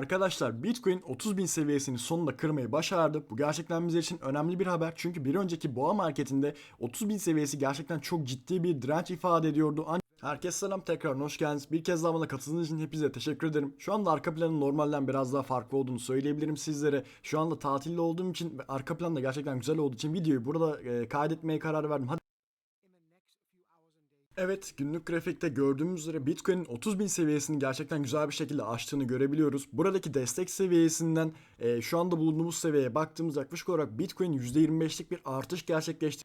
Arkadaşlar Bitcoin 30.000 seviyesini sonunda kırmayı başardı. Bu gerçekten bizler için önemli bir haber. Çünkü bir önceki boğa marketinde 30.000 seviyesi gerçekten çok ciddi bir direnç ifade ediyordu. Ancak Herkese selam tekrar hoş geldiniz. Bir kez daha bana katıldığınız için hepinize teşekkür ederim. Şu anda arka planın normalden biraz daha farklı olduğunu söyleyebilirim sizlere. Şu anda tatilde olduğum için arka plan da gerçekten güzel olduğu için videoyu burada e, kaydetmeye karar verdim. Hadi Evet günlük grafikte gördüğümüz üzere Bitcoin'in 30.000 seviyesini gerçekten güzel bir şekilde aştığını görebiliyoruz. Buradaki destek seviyesinden e, şu anda bulunduğumuz seviyeye baktığımız yaklaşık olarak Bitcoin %25'lik bir artış gerçekleşti.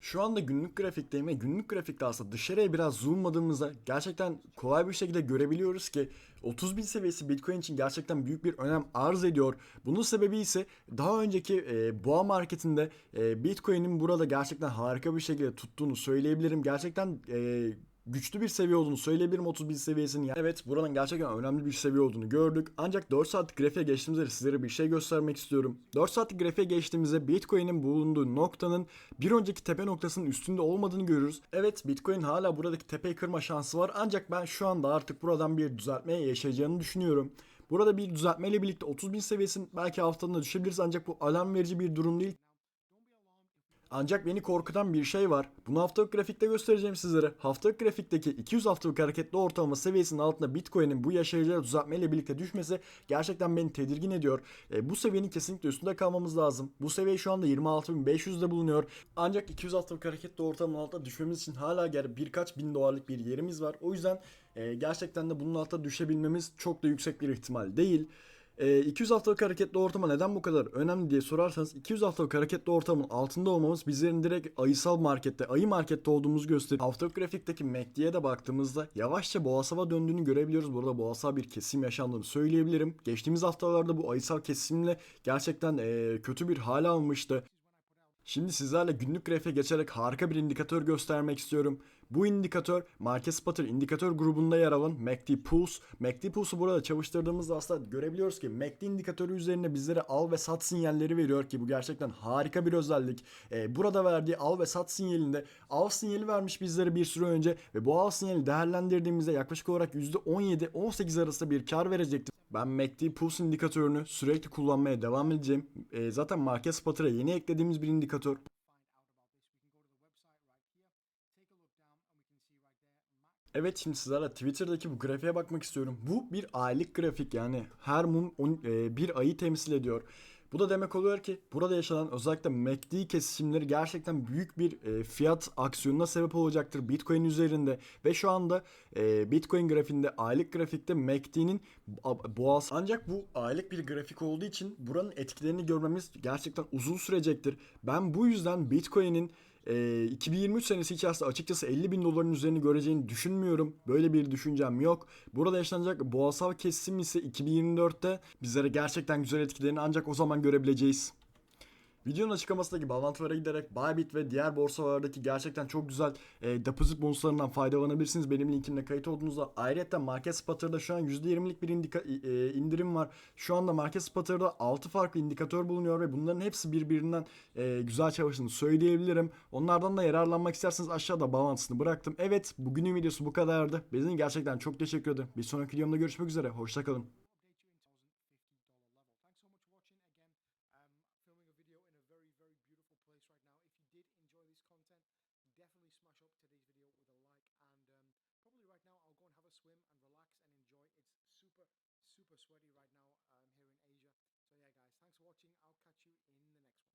Şu anda günlük grafikteyim ve günlük grafikte aslında dışarıya biraz zoomladığımızda gerçekten kolay bir şekilde görebiliyoruz ki 30 bin seviyesi Bitcoin için gerçekten büyük bir önem arz ediyor. Bunun sebebi ise daha önceki e, boğa marketinde e, Bitcoin'in burada gerçekten harika bir şekilde tuttuğunu söyleyebilirim. Gerçekten e, güçlü bir seviye olduğunu söyleyebilirim 30 bin seviyesinin. Evet buranın gerçekten önemli bir seviye olduğunu gördük. Ancak 4 saatlik grafiğe geçtiğimizde sizlere bir şey göstermek istiyorum. 4 saatlik grafiğe geçtiğimizde Bitcoin'in bulunduğu noktanın bir önceki tepe noktasının üstünde olmadığını görürüz. Evet Bitcoin hala buradaki tepeyi kırma şansı var. Ancak ben şu anda artık buradan bir düzeltmeye yaşayacağını düşünüyorum. Burada bir düzeltmeyle birlikte 30 bin seviyesinin belki haftanın düşebiliriz ancak bu alarm verici bir durum değil. Ancak beni korkutan bir şey var. Bunu haftalık grafikte göstereceğim sizlere. Haftalık grafikteki 200 haftalık hareketli ortalama seviyesinin altında Bitcoin'in bu yaşayacağı düzeltmeyle birlikte düşmesi gerçekten beni tedirgin ediyor. E, bu seviyenin kesinlikle üstünde kalmamız lazım. Bu seviye şu anda 26.500'de bulunuyor. Ancak 200 haftalık hareketli ortalamanın altında düşmemiz için hala geri birkaç bin dolarlık bir yerimiz var. O yüzden e, gerçekten de bunun altına düşebilmemiz çok da yüksek bir ihtimal değil. E, 200 haftalık hareketli ortama neden bu kadar önemli diye sorarsanız 200 haftalık hareketli ortamın altında olmamız bizlerin direkt ayısal markette, ayı markette olduğumuzu gösterir. Haftalık grafikteki MACD'ye de baktığımızda yavaşça boğasava döndüğünü görebiliyoruz. Burada boğasal bir kesim yaşandığını söyleyebilirim. Geçtiğimiz haftalarda bu ayısal kesimle gerçekten e, kötü bir hal almıştı. Şimdi sizlerle günlük grafiğe geçerek harika bir indikatör göstermek istiyorum. Bu indikatör Market Spotter indikatör grubunda yer alan MACD Pulse. MACD Pulse'u burada çalıştırdığımızda aslında görebiliyoruz ki MACD indikatörü üzerine bizlere al ve sat sinyalleri veriyor ki bu gerçekten harika bir özellik. Ee, burada verdiği al ve sat sinyalinde al sinyali vermiş bizlere bir süre önce ve bu al sinyali değerlendirdiğimizde yaklaşık olarak %17-18 arasında bir kar verecektir. Ben MACD Pulse indikatörünü sürekli kullanmaya devam edeceğim. Ee, zaten Market Spotter'a yeni eklediğimiz bir indikatör. Evet şimdi sizlerle Twitter'daki bu grafiğe bakmak istiyorum. Bu bir aylık grafik yani her mum on- e, bir ayı temsil ediyor. Bu da demek oluyor ki burada yaşanan özellikle MACD kesişimleri gerçekten büyük bir e, fiyat aksiyonuna sebep olacaktır Bitcoin üzerinde. Ve şu anda e, Bitcoin grafiğinde aylık grafikte MACD'nin boğaz. Ancak bu aylık bir grafik olduğu için buranın etkilerini görmemiz gerçekten uzun sürecektir. Ben bu yüzden Bitcoin'in e, 2023 senesi içerisinde açıkçası 50 bin doların üzerini göreceğini düşünmüyorum. Böyle bir düşüncem yok. Burada yaşanacak boğasal kesim ise 2024'te bizlere gerçekten güzel etkilerini ancak o zaman görebileceğiz. Videonun açıklamasındaki bağlantılara giderek Bybit ve diğer borsalardaki gerçekten çok güzel e, deposit bonuslarından faydalanabilirsiniz. Benim linkimle kayıt olduğunuzda. Ayrıca Market Spotter'da şu an %20'lik bir indika- e, indirim var. Şu anda Market Spotter'da 6 farklı indikatör bulunuyor ve bunların hepsi birbirinden e, güzel çalıştığını söyleyebilirim. Onlardan da yararlanmak isterseniz aşağıda bağlantısını bıraktım. Evet bugünün videosu bu kadardı. Benim gerçekten çok teşekkür ederim. Bir sonraki videomda görüşmek üzere. Hoşçakalın. Definitely smash up today's video with a like and um, probably right now I'll go and have a swim and relax and enjoy. It's super, super sweaty right now um, here in Asia. So yeah, guys, thanks for watching. I'll catch you in the next one.